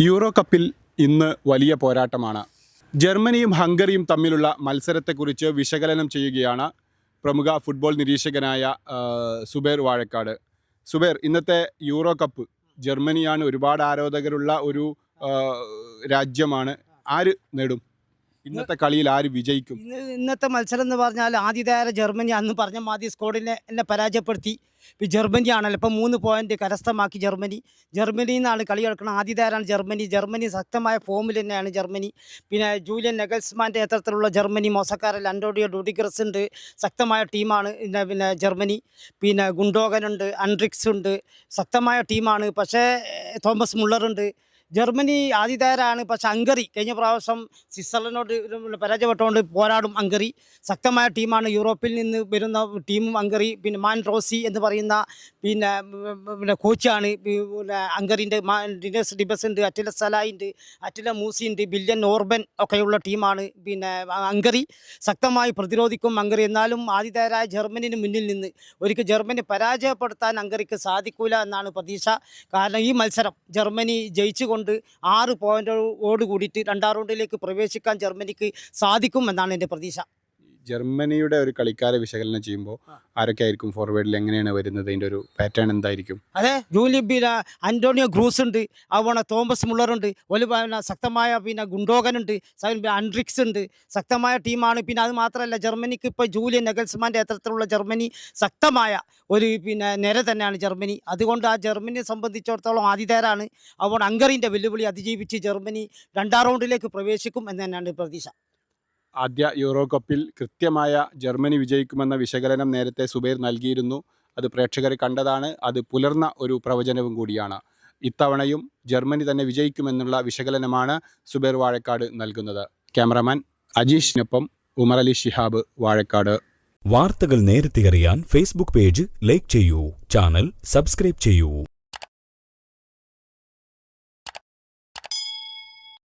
Euro കപ്പിൽ ഇന്ന് വലിയ പോരാട്ടമാണ്. ജർമ്മനിയും ഹംഗറിയും തമ്മിലുള്ള മത്സരത്തെക്കുറിച്ച് വിശകലനം ചെയ്യുകയാണ് പ്രമുഖ ഫുട്ബോൾ നിരീക്ഷകനായ സുബേർ വാഴക്കാട്. സുബേർ ഇന്നത്തെ യൂറോ കപ്പ് ജർമ്മനിയാണ് ഒരുപാട് ആരാധകരുള്ള ഒരു രാജ്യമാണ്. ആര് നേടും? ഇന്നത്തെ കളിയിൽ ആര് വിജയിക്കും? ഇന്നത്തെ മത്സരം എന്ന് പറഞ്ഞാൽ ആതിഥേയ ജർമ്മനി അന്ന് പറഞ്ഞ മാതി സ്കോഡിനെ എന്നെ പരാജയപ്പെടുത്തി. ഇപ്പോൾ ജർമ്മനി ആണല്ലോ. ഇപ്പം മൂന്ന് പോയിന്റ് കരസ്ഥമാക്കി ജർമ്മനി. ജർമ്മനിയിൽ നിന്നാണ് കളി കളിക്കുന്നത് ആതിഥേയരാണ് ജർമ്മനി. ജർമ്മനി ശക്തമായ ഫോമിൽ തന്നെയാണ് ജർമ്മനി. പിന്നെ ജൂലിയൻ നെഗൽസ്മാന്റെ നേതൃത്വത്തിലുള്ള ജർമ്മനി മോസക്കാരൻ അൻഡോഡിയോ ഡുഡിഗ്രസ് ഉണ്ട്. ശക്തമായ ടീമാണ് പിന്നെ പിന്നെ ജർമ്മനി. പിന്നെ ഗുണ്ടോഗനുണ്ട് അൻഡ്രിക്സ് ഉണ്ട്. ശക്തമായ ടീമാണ് പക്ഷേ തോമസ് മുള്ളറുണ്ട് ജർമ്മനി ആതിഥേയരാണ്. പക്ഷെ ഹംഗറി കഴിഞ്ഞ പ്രാവശ്യം സ്വിറ്റ്സർലൻഡിനോട് പരാജയപ്പെട്ടുകൊണ്ട് പോരാടും ഹംഗറി. ശക്തമായ ടീമാണ് യൂറോപ്പിൽ നിന്ന് വരുന്ന ടീമും ഹംഗറി. പിന്നെ മാൻ റോസി എന്ന് പറയുന്ന പിന്നെ പിന്നെ കോച്ചാണ്. പിന്നെ ഹംഗറിന്റെ ഡിനസ് ഡിബസ് ഉണ്ട് അറ്റില സലായി ഉണ്ട് അറ്റില മൂസി ഉണ്ട് ബില്യൻ ഓർബൻ ഒക്കെയുള്ള ടീമാണ് പിന്നെ ഹംഗറി. ശക്തമായി പ്രതിരോധിക്കും ഹംഗറി. എന്നാലും ആതിഥേയരായ ജർമ്മനിന് മുന്നിൽ നിന്ന് ഒരിക്കൽ ജർമ്മനി പരാജയപ്പെടുത്താൻ ഹംഗറിക്ക് സാധിക്കൂല എന്നാണ് പ്രതീക്ഷ. കാരണം ഈ മത്സരം ജർമ്മനി ജയിച്ചുകൊണ്ട് ആറ് പോയിന്റോട് കൂടിയിട്ട് രണ്ടാം റൗണ്ടിലേക്ക് പ്രവേശിക്കാൻ ജർമ്മനിക്ക് സാധിക്കും എന്നാണ് എന്റെ പ്രതീക്ഷ. ജർമ്മനിയുടെ ഒരു കളിക്കാരെ വിശകലനം ചെയ്യുമ്പോൾ. ആരൊക്കെ ആയിരിക്കും ഫോർവേഡിൽ എങ്ങനെയാണ് വരുന്നത്? അതിന്റെ ഒരു പാറ്റേൺ എന്തായിരിക്കും? അതെ ജൂലി പിന്നെ അന്റോണിയോ ഗ്രൂസ് ഉണ്ട് അതുപോലെ തോമസ് മുള്ളറുണ്ട് ഒരു പിന്നെ ശക്തമായ പിന്നെ ഗുണ്ടോഗൻ ഉണ്ട് അൻഡ്രിക്സ് ഉണ്ട്. ശക്തമായ ടീമാണ്. പിന്നെ അത് മാത്രമല്ല ജർമ്മനിക്ക് ഇപ്പോൾ ജൂലിയൻ നെഗൽസ്മാന്റെ നേതൃത്വത്തിലുള്ള ജർമ്മനി ശക്തമായ ഒരു പിന്നെ നിര തന്നെയാണ് ജർമ്മനി. അതുകൊണ്ട് ആ ജർമ്മനിയെ സംബന്ധിച്ചിടത്തോളം ആതിഥേരാണ് അതുകൊണ്ട് ഹംഗറിന്റെ വെല്ലുവിളി അതിജീവിച്ച് ജർമ്മനി രണ്ടാം റൗണ്ടിലേക്ക് പ്രവേശിക്കും എന്ന് തന്നെയാണ് പ്രതീക്ഷ. ആദ്യ യൂറോ കപ്പിൽ കൃത്യമായ ജർമ്മനി വിജയിക്കുമെന്ന വിശകലനം നേരത്തെ സുബൈർ നൽകിയിരുന്നു. അത് പ്രേക്ഷകർ കണ്ടതാണ്. അത് പുലർന്ന ഒരു പ്രവചനവും കൂടിയാണ്. ഇത്തവണയും ജർമ്മനി തന്നെ വിജയിക്കുമെന്നുള്ള വിശകലനമാണ് സുബൈർ വാഴക്കാട് നൽകുന്നത്. ക്യാമറമാൻ അജീഷിനൊപ്പം ഉമർ അലി ശിഹാബ് വാഴക്കാട്. വാർത്തകൾ നേരത്തെ അറിയാൻ ഫേസ്ബുക്ക് പേജ് ലൈക്ക് ചെയ്യൂ. ചാനൽ സബ്സ്ക്രൈബ് ചെയ്യൂ.